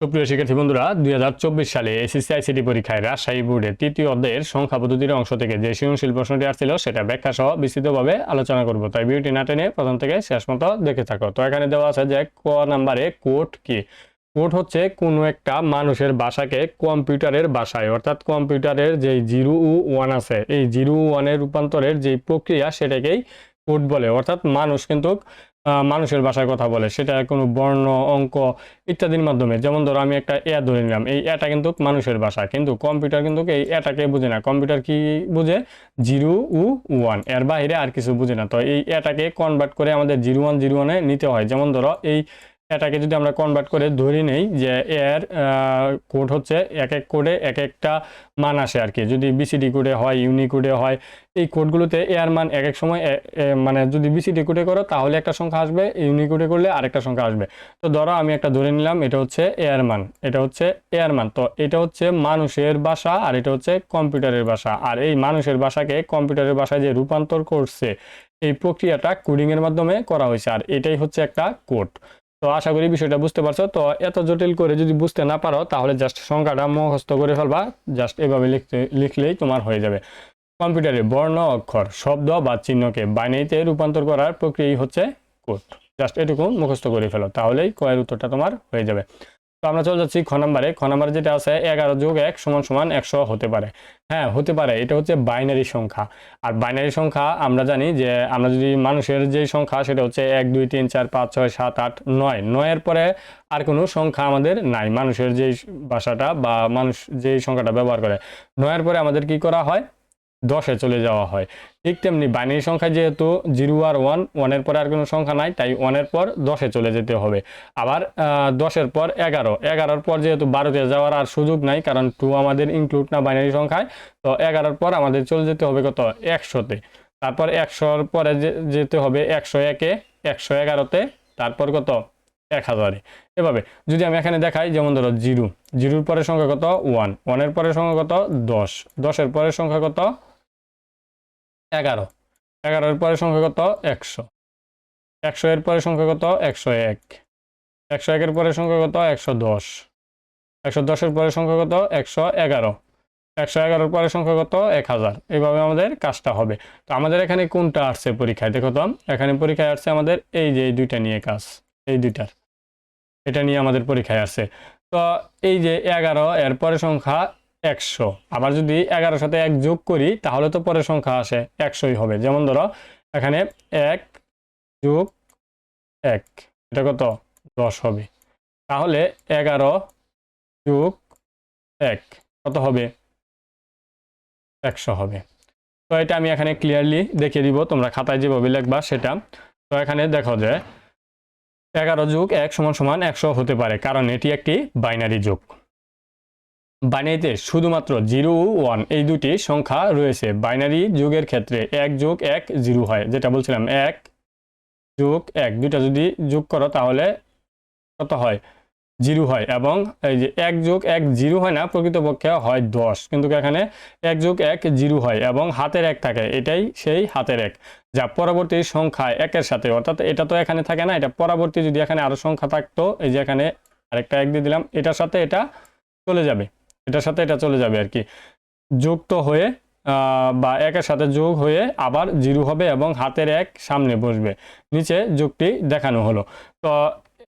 সুপ্রিয় শিক্ষার্থী বন্ধুরা দু হাজার চব্বিশ সালে এসএসসি আইসিটি পরীক্ষায় রাজশাহী বোর্ডের তৃতীয় অধ্যায়ের সংখ্যা পদ্ধতির অংশ থেকে যে সৃজনশীল প্রশ্নটি আসছিল সেটা ব্যাখ্যা সহ বিস্তৃতভাবে আলোচনা করব। তাই ভিডিওটি না টেনে প্রথম থেকে শেষ মতো দেখে থাকো। তো এখানে দেওয়া আছে যে ক নাম্বারে কোড কি? কোড হচ্ছে কোনো একটা মানুষের ভাষাকে কম্পিউটারের ভাষায় অর্থাৎ কম্পিউটারের যে জিরো ওয়ান আছে, এই জিরো ওয়ানের রূপান্তরের যে প্রক্রিয়া সেটাকেই কোড বলে। অর্থাৎ মানুষ কিন্তু মানুষের ভাষায় কথা বলে, সেটা কোনো বর্ণ, অঙ্ক ইত্যাদির মাধ্যমে। যেমন ধরো, আমি একটা এ ধরে নিলাম। এই এটা কিন্তু মানুষের ভাষা কিন্তু কম্পিউটার কিন্তু এই এটাকে বুঝে না। কম্পিউটার কি বুঝে? জিরো উ ওয়ান। এর বাইরে আর কিছু বুঝে না। তো এই এটাকে কনভার্ট করে আমাদের জিরো ওয়ান, জিরো ওয়ানে নিতে হয়। যেমন ধরো, এই এটাকে যদি আমরা কনভার্ট করে ধরে নেই যে এর কোড হচ্ছে এক এক কোডে এক একটা মান আসে আর কি। যদি বিসিডি কোডে হয় ইউনিকোডে হয়, এই কোডগুলোতে এর মান এক এক সময় মানে যদি বিসিডি কোডে করো, তাহলে একটা সংখ্যা আসবে ইউনিকোডে করলে আরেকটা সংখ্যা আসবে। তো ধরো আমি একটা ধরে নিলাম, এটা হচ্ছে এয়ার মান, এটা হচ্ছে এয়ার মান। তো এটা হচ্ছে মানুষের ভাষা আর এটা হচ্ছে কম্পিউটারের ভাষা আর এই মানুষের ভাষাকে কম্পিউটারের ভাষায় যে রূপান্তর করছে, এই প্রক্রিয়াটা কোডিংয়ের মাধ্যমে করা হয়েছে। আর এটাই হচ্ছে একটা কোড তো আশা করি বিষয়টা বুঝতে পারছ। তো এত জটিল করে যদি বুঝতে না পারো, তাহলে জাস্ট সংখ্যাটা মুখস্থ করে ফেলবা। জাস্ট এভাবে লিখতে, লিখলেই তোমার হয়ে যাবে। কম্পিউটারে বর্ণ অক্ষর, শব্দ বা চিহ্নকে বাইনারিতে রূপান্তর করার প্রক্রিয়াই হচ্ছে কোড জাস্ট এটুকু মুখস্থ করে ফেলো, তাহলেই কয়ের উত্তরটা তোমার হয়ে যাবে। তো আমরা চলে যাচ্ছি খ নাম্বারে। খ নাম্বারে যেটা আছে, এগারো যোগ এক সমান সমান একশো হতে পারে। হ্যাঁ হতে পারে। এটা হচ্ছে বাইনারি সংখ্যা। আর বাইনারি সংখ্যা আমরা জানি যে, আমরা যদি মানুষের যে সংখ্যা, সেটা হচ্ছে এক, দুই, তিন, চার, পাঁচ, ছয়, সাত, আট, নয়। নয়ের পরে আর কোনো সংখ্যা আমাদের নাই। মানুষের যেই ভাষাটা বা মানুষ যেই সংখ্যাটা ব্যবহার করে, নয়ের পরে আমাদের কি করা হয়? দশে চলে যাওয়া হয়। ঠিক তেমনি বাইনারি সংখ্যা যেহেতু জিরো আর ওয়ান, ওয়ানের পরে আর কোনো সংখ্যা নাই, তাই ওয়ানের পর দশে চলে যেতে হবে। আবার দশের পর এগারো। এগারোর পর যেহেতু বারোতে যাওয়ার আর সুযোগ নাই, কারণ টু আমাদের ইনক্লুড না বাইনারি সংখ্যায়, তো এগারোর পর আমাদের চলে যেতে হবে কত? একশোতে। তারপর একশোর পরে যেতে হবে একশো একে, একশো এগারোতে, তারপর কত? এক হাজারে। এভাবে, যদি আমি এখানে দেখাই, যেমন ধরো জিরো। জিরোর পরের সংখ্যা কত? ওয়ান। ওয়ানের পরের সংখ্যা কত? দশ। দশের পরের সংখ্যা কত? এগারো। এগারোর পরে সংখ্যা কত? একশো। একশো এর পরে সংখ্যা কত? একশো এক। একশো একের পরে সংখ্যা কত? একশো দশ। একশো দশের পরে সংখ্যা কত? একশো এগারো। একশো এগারোর পরে সংখ্যা কত? এক হাজার। এইভাবে আমাদের কাজটা হবে। তো আমাদের এখানে কোনটা আসছে পরীক্ষায়? দেখো তো, এখানে পরীক্ষায় আসছে আমাদের এই যে এই দুইটা নিয়ে কাজ, এই দুইটার। এটা নিয়ে আমাদের পরীক্ষায় আসছে। তো এই যে এগারো এর পরের সংখ্যা একশো। আবার যদি এগারোর সাথে এক যোগ করি, তাহলে তো পরের সংখ্যা আসে একশোই হবে। যেমন ধরো, এখানে এক যোগ এক, এটা কত? দশ হবে। তাহলে এগারো যোগ এক, কত হবে? একশো হবে। তো এটা আমি এখানে ক্লিয়ারলি দেখিয়ে দিব, তোমরা খাতায় যেভাবে লিখবা সেটা। তো এখানে দেখো যে, এগারো যোগ এক সমান সমান একশো হতে পারে, কারণ এটি একটি বাইনারি যোগ। বাইনারিতে শুধুমাত্র জিরো ওয়ান, এই দুটি সংখ্যা রয়েছে। বাইনারি যুগের ক্ষেত্রে এক যোগ এক জিরো হয়, যেটা বলছিলাম এক যোগ এক, দুইটা যদি যোগ করো তাহলে কত হয়? জিরো হয় এবং এই যে এক যোগ এক জিরো হয় না, প্রকৃতপক্ষে হয় দশ, কিন্তু এখানে এক যোগ এক জিরো হয় এবং হাতের এক থাকে, এটাই সেই হাতের এক, যা পরবর্তী সংখ্যা একের সাথে, অর্থাৎ এটা তো এখানে থাকে না, এটা পরবর্তী যদি এখানে আরও সংখ্যা থাকতো, এই যে এখানে আরেকটা এক দিয়ে দিলাম, এটার সাথে এটা চলে যাবে। এটার সাথে এটা চলে যাবে আর কি যুক্ত হয়ে বা একের সাথে যোগ হয়ে আবার জিরো হবে এবং হাতের এক সামনে বসবে। নিচে যোগটি দেখানো হলো। তো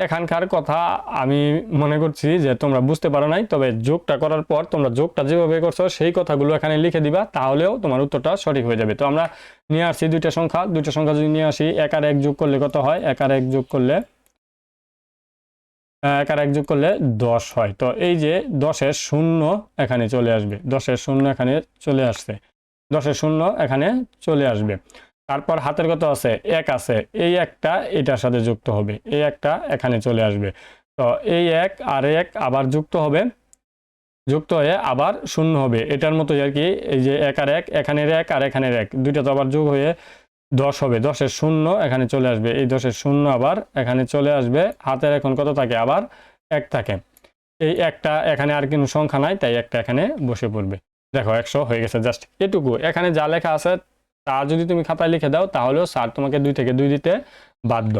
এখানকার কথা আমি মনে করছি যে তোমরা বুঝতে পারো নাই, তবে যোগটা করার পর তোমরা যোগটা যেভাবে করছ, সেই কথাগুলো এখানে লিখে দিবা, তাহলেও তোমার উত্তরটা সঠিক হয়ে যাবে। তো আমরা নিয়ে আসছি দুইটা সংখ্যা। দুইটা সংখ্যা যদি নিয়ে আসি এক আর এক যোগ করলে কত হয়? এক আর এক যোগ করলে আহ, এক আর এক যোগ করলে দশ হয়। তো এই যে দশের শূন্য এখানে চলে আসবে। দশের শূন্য এখানে চলে আসছে। দশের শূন্য এখানে চলে আসবে। তারপর হাতের কত আছে এক আছে। এই একটা এটার সাথে যুক্ত হবে। এই একটা এখানে চলে আসবে। তো এই এক আর এক আবার যুক্ত হবে। যুক্ত হয়ে আবার শূন্য হবে। এটার মতোই আর কি এই যে এক আর এক এখানের এক আর এখানের এক। দুইটা তো আবার যোগ হয়ে দশ হবে, দশের শূন্য, এখানে চলে আসবে, এই দশের শূন্য আবার, এখানে চলে আসবে, হাতের এখন কত থাকে? আবার এক থাকে। এই একটা, এখানে আর কোনো সংখ্যা নাই, তাই একটা এখানে বসে পড়বে। দেখো, একশো হয়ে গেছে, জাস্ট এটুকু। এখানে যা লেখা আছে, তা যদি তুমি খাতায় লিখে দাও, তাহলেও স্যার তোমাকে দুই থেকে দুই দিতে বাধ্য।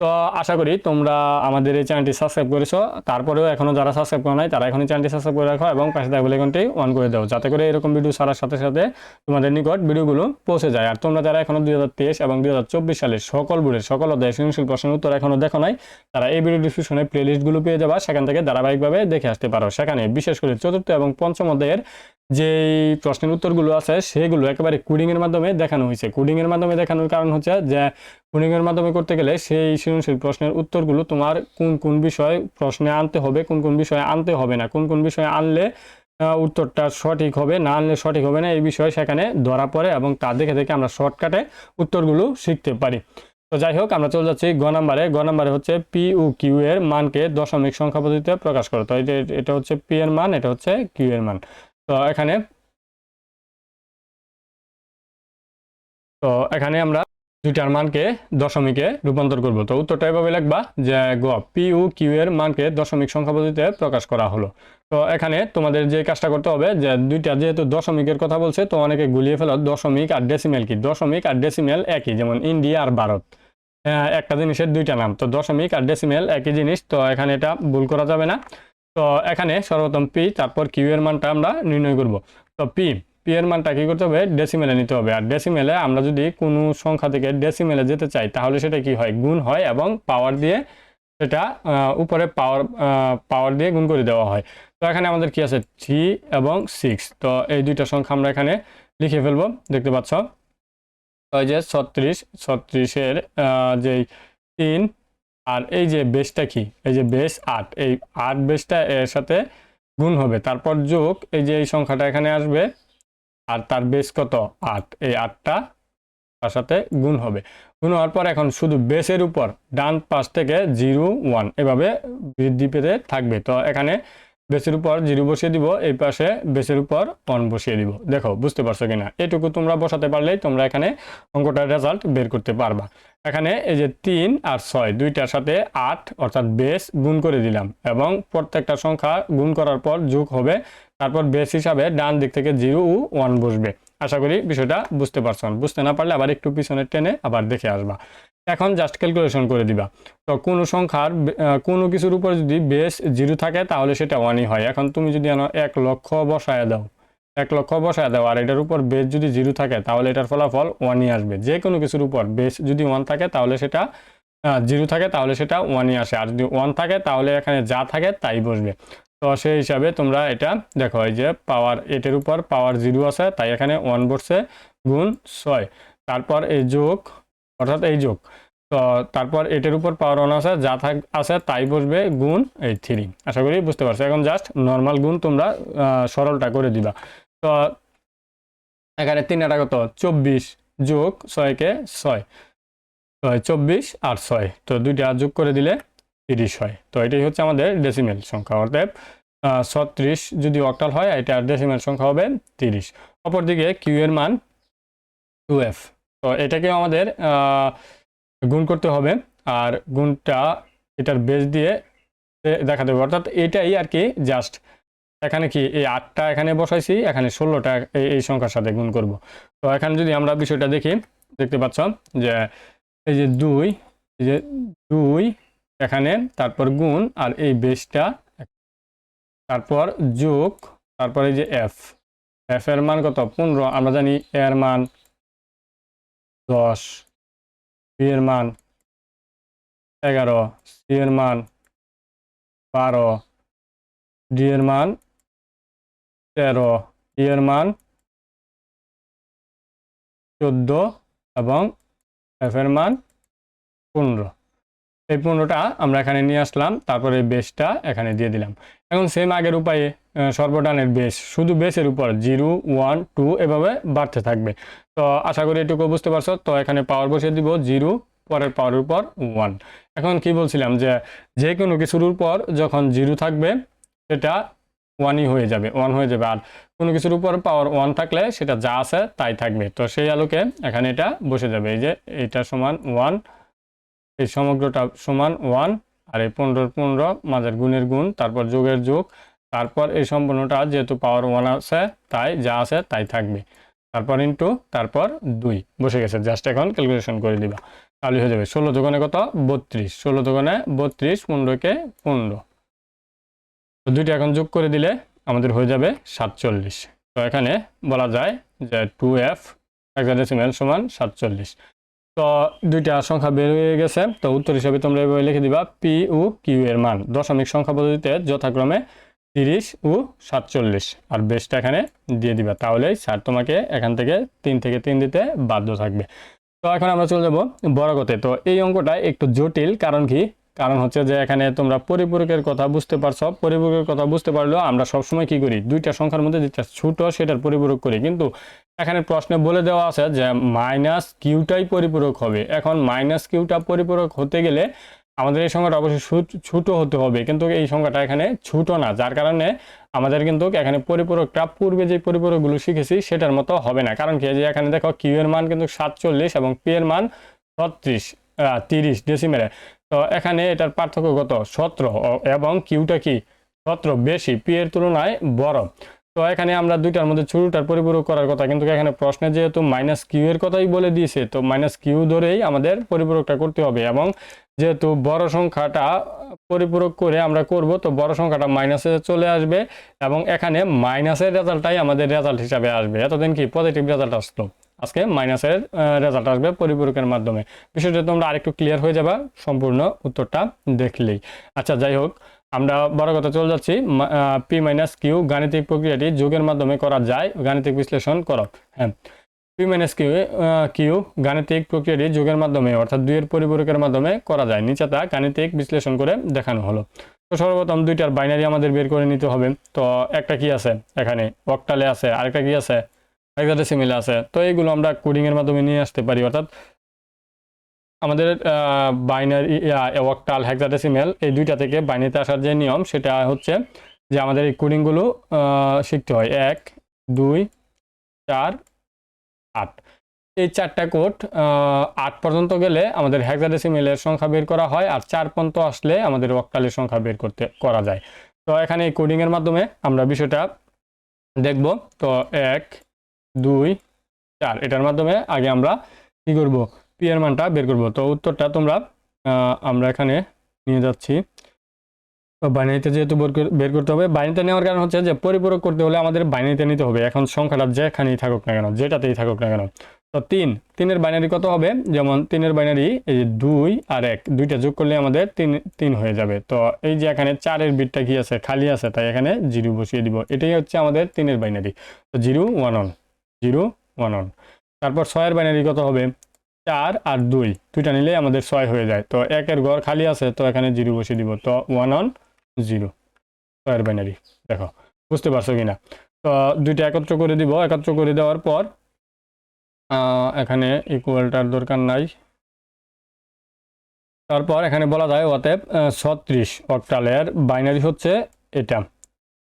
তো আশা করি তোমরা আমাদের এই চ্যানেলটি সাবস্ক্রাইব করেছ। তারপরেও এখনও যারা সাবস্ক্রাইব করে নাই, তারা এখনই চ্যানেলটি সাবস্ক্রাইব করে রাখো এবং পাশে থাকবে আইকনটি অন করে দাও, যাতে করে এরকম ভিডিও ছাড়ার সাথে সাথে তোমাদের নিকট ভিডিওগুলো পৌঁছে যায়। আর তোমরা যারা এখনও দুই হাজার তেইশ এবং দুই হাজার চব্বিশ সালের সকল বোর্ডের, সকল অধ্যায় সৃজনশীল প্রশ্নের উত্তর এখনও দেখো নাই, তারা এই ভিডিও ডিসক্রিপশনে প্লেলিস্টগুলো পেয়ে যাবা। সেখান থেকে ধারাবাহিকভাবে দেখে আসতে পারো। সেখানে বিশেষ করে চতুর্থ এবং পঞ্চম অধ্যায়ের যেই প্রশ্নের উত্তরগুলো আছে, সেগুলো একেবারে কোডিং এর মাধ্যমে দেখানো হয়েছে। কোডিং এর মাধ্যমে দেখানোর কারণ হচ্ছে যে কোডিং এর মাধ্যমে করতে গেলে সেই সৃজনশীল প্রশ্নের উত্তরগুলো তোমার কোন কোন বিষয় প্রশ্নে আনতে হবে, কোন কোন বিষয়ে আনতে হবে না। কোন কোন বিষয়ে আনলে উত্তরটা সঠিক হবে, না আনলে সঠিক হবে না, এই বিষয়ে সেখানে ধরা পড়ে এবং তা দেখে দেখে আমরা শর্টকাটে উত্তরগুলো শিখতে পারি। তো যাই হোক, আমরা চলে যাচ্ছি গ নাম্বারে। গ নাম্বারে হচ্ছে পি ও কিউ এর মানকে দশমিক সংখ্যা পদ্ধতিতে প্রকাশ করো। তো এটা হচ্ছে পি এর মান, এটা হচ্ছে কিউ এর মান। তো এখানে তো এখানে আমরা দুইটার মানকে দশমিকে রূপান্তর করব। তো উত্তরটা এভাবে লিখবা যে গ পি কিউ এর মানকে দশমিক সংখ্যা পদ্ধতিতে প্রকাশ করা হলো। তো এখানে তোমাদের যে কাজটা করতে হবে যে দুইটা যেহেতু দশমিকের কথা বলছে তো অনেকে গুলিয়ে ফেলো দশমিক আর ডেসিমেল কি? দশমিক আর ডেসিমেল একই যেমন ইন্ডিয়া আর ভারত। আহ, একটা জিনিসের দুইটা নাম তো দশমিক আর ডেসিমেল একই জিনিস তো এখানে এটা ভুল করা যাবে না। তো এখানে সর্বপ্রথম পি, তারপর কিউ এর মানটা আমরা নির্ণয় করব। তো পি পি এর মানটা কি করতে হবে? ডেসিমেলে নিতে হবে। আর ডেসিমেলে আমরা যদি কোনো সংখ্যা থেকে ডেসিমেলে যেতে চাই, তাহলে সেটা কি হয়? গুণ হয় এবং পাওয়ার দিয়ে সেটা উপরে পাওয়ার পাওয়ার দিয়ে গুণ করে দেওয়া হয়। তো এখানে আমাদের কি আছে? থ্রি এবং সিক্স তো এই দুইটা সংখ্যা আমরা এখানে লিখে ফেলব। দেখতে পাচ্ছ? ওই যে ছত্রিশ, ছত্রিশের যেই তিন আর এই যে বেসটা কি? এই যে বেস আট। এই আট বেসটা এর সাথে গুণ হবে। তারপর যোগ, এই যে এই সংখ্যাটা এখানে আসবে, আর তার বেস কত? আট। এই আটটা তার সাথে গুণ হবে। গুণ হওয়ার পর এখন শুধু বেসের উপর, ডান পাশ থেকে জিরো, ওয়ান এভাবে বৃদ্ধি পেতে থাকবে। তো এখানে বেসের উপর জিরো বসিয়ে দিব, এই পাশে বেসের উপর ওয়ান বসিয়ে দিব। দেখো, বুঝতে পারছ কিনা? এটুকু তোমরা বসাতে পারলেই তোমরা এখানে অঙ্কটার রেজাল্ট বের করতে পারবা। এখানে এই যে তিন আর ছয়, দুইটার সাথে আট অর্থাৎ বেস গুণ করে দিলাম এবং প্রত্যেকটা সংখ্যা গুণ করার পর যোগ হবে। তারপর বেস হিসাবে ডান দিক থেকে জিরো ও ওয়ান বসবে। আশা করি বিষয়টা বুঝতে পারছ বুঝতে না পারলে আবার একটু পিছনে টেনে আবার দেখে আসবা। এখন জাস্ট ক্যালকুলেশন করে দিবা। তো কোনো সংখ্যার কোনো কিছুর উপর যদি বেস জিরো থাকে তাহলে সেটা ওয়ানই হয়। এখন তুমি যদি এক লক্ষ বসায় দাও এক লক্ষ বসায় দাও, আর এটার উপর বেস যদি জিরো থাকে, তাহলে এটার ফলাফল ওয়ানই আসবে। যে কোনো কিছুর উপর বেস যদি ওয়ান থাকে, তাহলে সেটা জিরো থাকে, তাহলে সেটা ওয়ানই আসে। আর যদি ওয়ান থাকে, তাহলে এখানে যা থাকে তাই বসবে। তো সেই হিসাবে তোমরা এটা, দেখো এই যে পাওয়ার এটের উপর পাওয়ার জিরো আছে, তাই এখানে ওয়ান বসছে গুণ ছয়। তারপর এই যোগ, অর্থাৎ এই যোগ। তো তারপর এটার উপর পাওয়ার ওয়ান আছে, যা থাক, আছে তাই বসবে গুণ এই থ্রি আশা করি বুঝতে পারছ। এখন জাস্ট নর্মাল গুণ তোমরা সরলটা করে দিবা। তো এখানে তিন এটা কত? চব্বিশ যোগ ছয়কে ছয়। ছয়, চব্বিশ আর ছয়। তো দুইটা যোগ করে দিলে তিরিশ হয়। তো এটাই হচ্ছে আমাদের ডেসিমেল সংখ্যা। অর্থাৎ ছত্রিশ যদি অক্টাল হয়, এটা ডেসিমেল সংখ্যা হবে তিরিশ। অপরদিকে কিউ এর মান টু এফ তো এটাকে আমাদের গুণ করতে হবে। আর গুণটা এটার বেস দিয়ে দেখাতে হবে। অর্থাৎ এটাই আর কি জাস্ট এখানে কি এই আটটা এখানে বসাইছি? এখানে ষোলোটা এই সংখ্যার সাথে গুণ করব। তো এখানে যদি আমরা বিষয়টা দেখি, দেখতে পাচ্ছ যে এই যে দুই, এই যে দুই, এখানে তারপর গুণ আর এই বেসটা তারপর যোগ, তারপর এই যে এফ। এফ এর মান কত? পনেরো। আমরা জানি এর মান দশ, বি এর মান এগারো, সি এর মান বারো, ডি এর মান তেরো এর মান চোদ্দ এবং এফ এর মান পনেরো। এই পনেরোটা আমরা এখানে নিয়ে আসলাম তারপরে বেসটা এখানে দিয়ে দিলাম। এখন সেম আগের উপায়ে আহ, সর্বডানের বেস শুধু বেসের উপর জিরো ওয়ান টু এভাবে বাড়তে থাকবে। তো আশা করি এটুকু বুঝতে পারছ তো এখানে পাওয়ার বসিয়ে দিব জিরো পরের পাওয়ারের উপর ওয়ান এখন কি বলছিলাম যে যে কোনো কিছুর উপর যখন জিরো থাকবে সেটা ওয়ানই হয়ে যাবে ওয়ান হয়ে যাবে। আর কোনো কিছুর উপর পাওয়ার ওয়ান থাকলে সেটা যা আছে তাই থাকবে। তো সেই আলোকে এখানে এটা বসে যাবে। এই যে এটা সমান ওয়ান এই সমগ্রটা সমান ওয়ান আর এই পনেরোর পনেরো, মাঝের গুণের গুণ, তারপর যোগের যোগ, তারপর এই সম্পূর্ণটা যেহেতু পাওয়ার ওয়ান আছে, তাই যা আছে তাই থাকবে। তারপর ইন্টু তারপর দুই, বসে গেছে। জাস্ট এখন ক্যালকুলেশন করে দিবা। তাহলে হয়ে যাবে ষোলো দোকানে কত? বত্রিশ। ষোলো দোকানে বত্রিশ পনেরোকে পনেরো। তো দুইটা এখন যোগ করে দিলে আমাদের হয়ে যাবে সাতচল্লিশ। তো এখানে বলা যায় যে টু এফ হেক্সাডেসিমেল সমান সাতচল্লিশ। তো দুইটা সংখ্যা বের হয়ে গেছে। তো উত্তর হিসাবে তোমরা এভাবে লিখে দিবা পি ও কিউ এর মান। দশমিক সংখ্যা পদ্ধতিতে যথাক্রমে তিরিশ ও সাতচল্লিশ। আর বেসটা এখানে দিয়ে দিবা। তাহলেই স্যার তোমাকে এখান থেকে তিন থেকে তিন দিতে বাধ্য থাকবে। তো এখন আমরা চলে যাব বড়গতে তো এই অঙ্কটা একটু জটিল, কারণ কি কারণ হচ্ছে যে এখানে তোমরা পরিপূরকের কথা বুঝতে পারছ, পরিপূরকের কথা বুঝতে পারলেও আমরা সবসময় কি করি? দুইটা সংখ্যার মধ্যে যেটা ছোট সেটার পরিপূরক করি। কিন্তু এখানে প্রশ্নে বলে দেওয়া আছে যে মাইনাস কিউটাই পরিপূরক হবে। এখন মাইনাস কিউটা পরিপূরক হতে গেলে আমাদের এই সংখ্যাটা অবশ্যই ছোট হতে হবে। কিন্তু এই সংখ্যাটা এখানে ছোট না, যার কারণে আমাদের কিন্তু এখানে পরিপূরকটা পূর্বে যে পরিপূরকগুলো শিখেছি সেটার মতো হবে না। কারণ কি যে এখানে দেখো কিউ এর মান কিন্তু সাতচল্লিশ এবং পি এর মান ছত্রিশ তিরিশ ডেসিমেলে তো এখানে এটার পার্থক্য কত? সতেরো। এবং কিউটা কি? সতেরো বেশি। পি এর তুলনায় বড়। তো এখানে আমরা দুইটার মধ্যে ছোটটার পরিপূরক করার কথা, কিন্তু এখানে প্রশ্নে যেহেতু মাইনাস কিউ এর কথাই বলে দিয়েছে, তো মাইনাস কিউ ধরেই আমাদের পরিপূরকটা করতে হবে। এবং যেহেতু বড় সংখ্যাটা পরিপূরক করে আমরা করব, তো বড় সংখ্যাটা মাইনাসে চলে আসবে এবং এখানে মাইনাসের রেজাল্টটাই আমাদের রেজাল্ট হিসাবে আসবে। এতদিন কি পজিটিভ রেজাল্ট আসতো? আজকে মাইনাসের রেজাল্ট আসবে পরিপূরকের মাধ্যমে। বিষয়টা তোমরা আরেকটু ক্লিয়ার হয়ে যাবা, সম্পূর্ণ উত্তরটা দেখলেই। আচ্ছা যাই হোক, আমরা বড় কথা চলে যাচ্ছি। পি মাইনাস কিউ গাণিতিক প্রক্রিয়াটি যোগের মাধ্যমে করা যায়, গাণিতিক বিশ্লেষণ করো। হ্যাঁ পি মাইনাস কিউ কিউ গাণিতিক প্রক্রিয়াটি যোগের মাধ্যমে, অর্থাৎ দুইয়ের পরিপূরকের মাধ্যমে করা যায়। নিচে তা গাণিতিক বিশ্লেষণ করে দেখানো হলো। তো সর্বপ্রথম দুইটার বাইনারি আমাদের বের করে নিতে হবে। তো একটা কি আছে? এখানে অক্টালে আছে, আরেকটা কি আছে? হেক্সাডেসিমেলে আছে। তো এইগুলো আমরা কোডিংয়ের মাধ্যমে নিয়ে আসতে পারি, অর্থাৎ আমাদের বাইনারি অক্টাল হেক্সাডেসিমেল এই দুইটা থেকে বাইনারিতে আসার যে নিয়ম, সেটা হচ্ছে যে আমাদের এই কোডিংগুলো শিখতে হয়। এক, দুই, চার, আট। এই চারটা কোড আট পর্যন্ত গেলে আমাদের হেক্সাডেসিমেলের সংখ্যা বের করা হয় আর চার পর্যন্ত আসলে আমাদের অক্টালের সংখ্যা বের করতে, করা যায়। তো এখানে এই কোডিংয়ের মাধ্যমে আমরা বিষয়টা দেখব। তো এক দুই, চার। এটার মাধ্যমে আগে আমরা কি করব? পি এর মানটা বের করব। তো উত্তরটা তোমরা আমরা এখানে নিয়ে যাচ্ছি। তো বাইনারিতে যেহেতু বের কর- বের করতে হবে বাইনারিতে নেওয়ার কারণ হচ্ছে যে পরিপূরক করতে হলে আমাদের বাইনারিতে নিতে হবে। এখন সংখ্যাটা যেখানেই থাকুক না কেন, যেটাতেই থাকুক না কেন। তো তিন, তিনের বাইনারি কত হবে? যেমন তিনের বাইনারি এই দুই আর এক, দুইটা যোগ করলে আমাদের তিন তিন হয়ে যাবে। তো এই যে এখানে চারের বিটটা কি আছে? খালি আছে, তাই এখানে জিরো বসিয়ে দিব। এটাই হচ্ছে আমাদের তিনের বাইনারি তো zero one one zero one one তারপর ছয়ের বাইনারি কত হবে? চার আর দুই। দুইটা নিলে আমাদের ছয় হয়ে যায়। তো একের ঘর খালি আছে, তো এখানে জিরো বসিয়ে দিব। তো ওয়ান অন জিরো। ছয়ের বাইনারি দেখো। বুঝতে পারছ কিনা? তো দুইটা একত্র করে দিব। একত্র করে দেওয়ার পর এখানে ইকুয়ালটার দরকার নাই। তারপর এখানে বলা যায় অতএব ছত্রিশ। অক্টালের বাইনারি হচ্ছে এটা।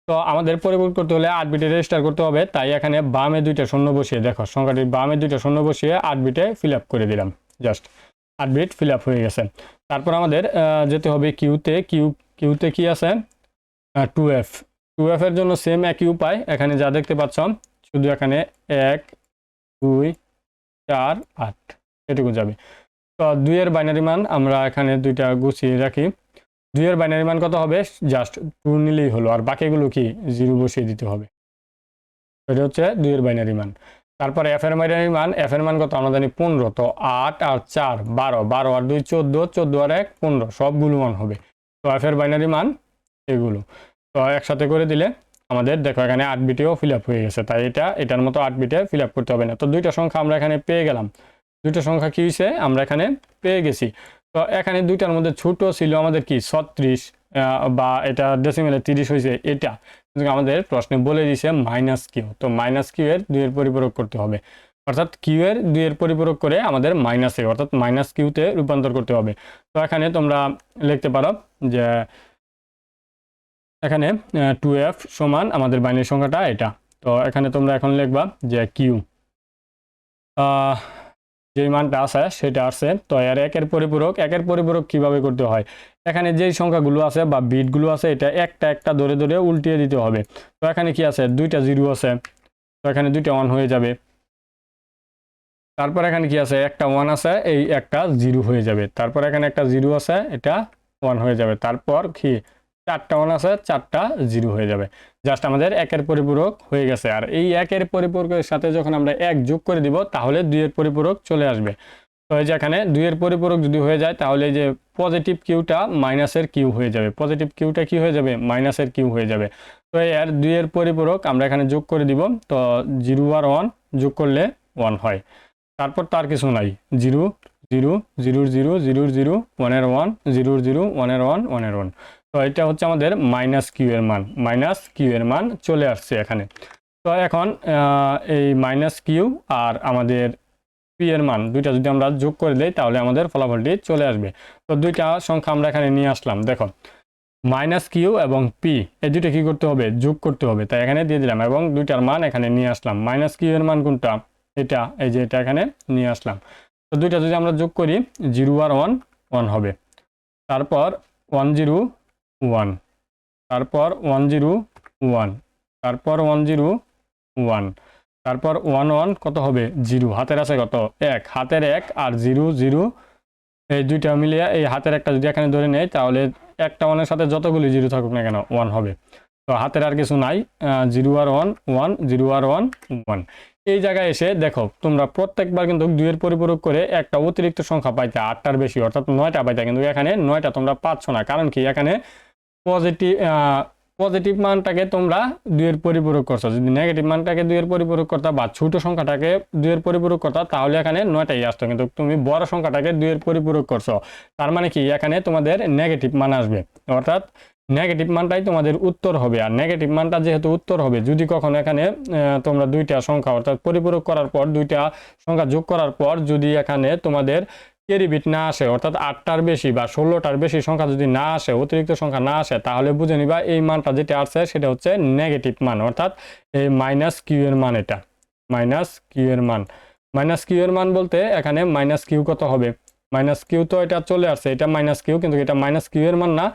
তো আমাদের পরিবর্তন করতে হলে আট বিটে রেজিস্টার করতে হবে। তাই এখানে বামে দুইটা শূন্য বসিয়ে, দেখো সংখ্যাটির বামে দুইটা শূন্য বসিয়ে আট বিটে ফিল আপ করে দিলাম। জাস্ট আট বিট ফিল আপ হয়ে গেছে। তারপর আমাদের যেতে হবে কিউতে কিউ কিউতে কি আছে? টু এফ টু এফ এর জন্য সেম একই উপায়। এখানে যা দেখতে পাচ্ছ, শুধু এখানে এক, দুই, চার, আট। এটুকু যাবে। তো দুইয়ের বাইনারি মান আমরা এখানে দুইটা গুছিয়ে রাখি। দুইয়ের বাইনারি মান কত হবে? জাস্ট টু নিলেই হলো। আর বাকিগুলো কি? জিরো বসিয়ে দিতে হবে। এটা হচ্ছে দুইয়ের বাইনারি মান। তারপরে এফ এর বাইনারি মান। এফ এর মান কত? আমরা জানি পনেরো। তো আট আর চার, বারো। বারো আর দুই, চোদ্দ। চোদ্দ আর এক, পনেরো। সবগুলো মান হবে। তো এফ এর বাইনারি মান এগুলো। তো একসাথে করে দিলে আমাদের দেখো এখানে আট বিটেও ফিল আপ হয়ে গেছে। তাই এটা, এটার মতো আট বিটে ফিল আপ করতে হবে না। তো দুইটা সংখ্যা আমরা এখানে পেয়ে গেলাম। দুইটা সংখ্যা কি হয়েছে আমরা এখানে পেয়ে গেছি। তো এখানে দুইটার মধ্যে ছোট ছিল আমাদের কি ছত্রিশ বা এটা ডেসিমেলে তিরিশ হয়েছে এটা। আমাদের প্রশ্নে বলে দিয়েছে মাইনাস কিউ তো মাইনাস কিউ এর দুইয়ের পরিপূরক করতে হবে। অর্থাৎ কিউ এর দুইয়ের পরিপূরক করে আমাদের মাইনাসে অর্থাৎ মাইনাস কিউতে রূপান্তর করতে হবে। তো এখানে তোমরা লিখতে পারো যে এখানে টু এফ সমান আমাদের বাইনের সংখ্যাটা এটা। তো এখানে তোমরা এখন লিখবা যে কিউ যে মানটা আছে সেটা আছে। তো এর একের পরিপূরক একের পরিপূরক কীভাবে করতে হয়? এখানে যেই সংখ্যাগুলো আছে বা বিটগুলো আছে, এটা একটা একটা ধরে ধরে উল্টিয়ে দিতে হবে। তো এখানে কি আছে? দুইটা জিরো আছে। তো এখানে দুইটা ওয়ান হয়ে যাবে। তারপর এখানে কি আছে? একটা ওয়ান আছে, এই একটা জিরো হয়ে যাবে। তারপর এখানে একটা জিরো আছে, এটা ওয়ান হয়ে যাবে। তারপর কি? চারটা ওয়ান আছে, চারটা জিরো হয়ে যাবে। জাস্ট আমাদের একের পরিপূরক হয়ে গেছে। আর এই একের পরিপূরকের সাথে যখন আমরা এক যোগ করে দিব, তাহলে দুইয়ের পরিপূরক চলে আসবে। তো এই যে এখানে দুইয়ের পরিপূরক যদি হয়ে যায়, তাহলে যে পজিটিভ কিউটা মাইনাসের কিউ হয়ে যাবে। পজিটিভ কিউটা কি হয়ে যাবে? মাইনাসের কিউ হয়ে যাবে। তো এর দুইয়ের পরিপূরক আমরা এখানে যোগ করে দিব। তো জিরো আর ওয়ান যোগ করলে ওয়ান হয়। তারপর তার কিছু নাই। জিরো জিরো জিরোর জিরো জিরোর জিরো ওয়ানের ওয়ান জিরোর জিরো ওয়ানের ওয়ান ওয়ানের ওয়ান তো এটা হচ্ছে আমাদের মাইনাস কিউ এর মান। মাইনাস কিউ এর মান চলে আসছে এখানে। তো এখন এই মাইনাস কিউ আর আমাদের পি এর মান দুইটা যদি আমরা যোগ করে দেই, তাহলে আমাদের ফলাফলটি চলে আসবে। তো দুইটা সংখ্যা আমরা এখানে নিয়ে আসলাম। দেখো মাইনাস কিউ এবং পি এই দুইটা কি করতে হবে? যোগ করতে হবে। তাই এখানে দিয়ে দিলাম এবং দুইটার মান এখানে নিয়ে আসলাম। মাইনাস কিউ এর মান কোনটা? এটা, এই যে এটা এখানে নিয়ে আসলাম। তো দুইটা যদি আমরা যোগ করি জিরো আর ওয়ান ওয়ান হবে। তারপর ওয়ান জিরো ওয়ান। তারপর ওয়ান জিরো ওয়ান। তারপর ওয়ান জিরো ওয়ান। তারপর ওয়ান ওয়ান কত হবে? জিরো। হাতের আছে কত? এক। হাতের এক আর জিরো জিরো। এই দুইটা মিলিয়ে এই হাতের একটা যদি এখানে ধরে নেই, তাহলে একটা ওয়ানের সাথে যতগুলি জিরো থাকুক না কেন, ওয়ান হবে। তো হাতের আর কিছু নাই। জিরো আর ওয়ান ওয়ান, জিরো আর ওয়ান ওয়ান। এই জায়গায় এসে দেখো, তোমরা প্রত্যেকবার কিন্তু দুইয়ের পরিপূরক করে একটা অতিরিক্ত সংখ্যা পাইতে আটটার বেশি, অর্থাৎ নয়টা পাইতে, কিন্তু এখানে নয়টা তোমরা পাচ্ছ না। কারণ কি? এখানে পজিটিভ পজিটিভ মানটাকে তোমরা দুইয়ের পরিপূরক করছ। যদি নেগেটিভ মানটাকে দুইয়ের পরিপূরক করতা বা ছোট সংখ্যাটাকে দুইয়ের পরিপূরক করতা, তাহলে এখানে নয়টাই আসতো। কিন্তু তুমি বড় সংখ্যাটাকে দুইয়ের পরিপূরক করছ, তার মানে কি? এখানে তোমাদের নেগেটিভ মান আসবে। অর্থাৎ নেগেটিভ মানটাই তোমাদের উত্তর হবে। আর নেগেটিভ মানটা যেহেতু উত্তর হবে, যদি কখনো এখানে তোমরা দুইটা সংখ্যা অর্থাৎ পরিপূরক করার পর, দুইটা সংখ্যা যোগ করার পর, যদি এখানে তোমাদের কেরি বিট না আসে, অর্থাৎ আটটার বেশি বা ষোলোটার বেশি সংখ্যা যদি না আসে, অতিরিক্ত সংখ্যা না আসে, তাহলে বুঝে নিবা এই মানটা যেটা আসছে সেটা হচ্ছে নেগেটিভ মান, অর্থাৎ এই মাইনাস কিউ এর মান এটা মাইনাস কিউ এর মান। মাইনাস কিউ এর মান বলতে এখানে মাইনাস কিউ কত হবে? মাইনাস কিউ তো এটা চলে আসছে, এটা মাইনাস কিউ কিন্তু এটা মাইনাস কিউ এর মান না।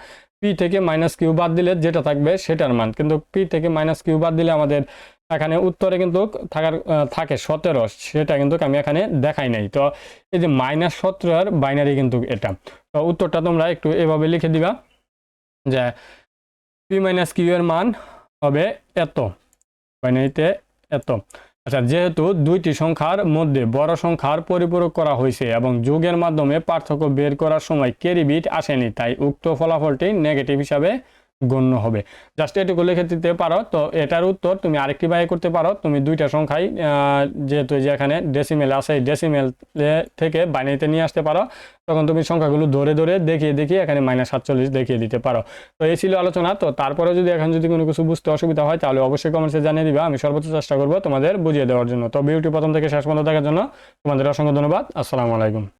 পি থেকে মাইনাস কিউ বাদ দিলে যেটা থাকবে সেটার মান, কিন্তু পি থেকে মাইনাস কিউ বাদ দিলে আমাদের এখানে উত্তরে কিন্তু থাকার থাকে সতেরো, সেটা কিন্তু আমি এখানে দেখাই নাই। তো এই যে মাইনাস সতেরোর বাইনারি কিন্তু এটা। তো উত্তরটা তোমরা একটু এভাবে লিখে দিবা যে পি মাইনাস কিউ এর মান হবে এত। বাইনারিতে এত। আচ্ছা যেহেতু দুইটি সংখ্যার মধ্যে বড় সংখ্যার পরিপূরক করা হয়েছে এবং যোগের মাধ্যমে পার্থক্য বের করার সময় ক্যারি বিট আসেনি, তাই উক্ত ফলাফলটি নেগেটিভ হিসাবে গণ্য হবে। জাস্ট এটুকু লিখে দিতে পারো, তো এটার উত্তর তুমি আরেকটি বাই করতে পারো। তুমি দুইটা সংখ্যাই যেহেতু এই যে এখানে ডেসিমেল আছে, এই ডেসিমেল থেকে বাইনারিতে নিয়ে আসতে পারো, তখন তুমি সংখ্যাগুলো ধরে ধরে দেখিয়ে দেখিয়ে এখানে মাইনাস সাতচল্লিশ দেখিয়ে দিতে পারো। তো এই ছিল আলোচনা, তো তারপরে যদি এখন যদি কোনো কিছু বুঝতে অসুবিধা হয়, তাহলে অবশ্যই কমেন্টসে জানিয়ে দিবা, আমি সর্বোচ্চ চেষ্টা করব তোমাদের বুঝিয়ে দেওয়ার জন্য। তো ভিডিওটি প্রথম থেকে শেষ পর্যন্ত দেখার জন্য তোমাদের অসংখ্য ধন্যবাদ, আসসালামু আলাইকুম।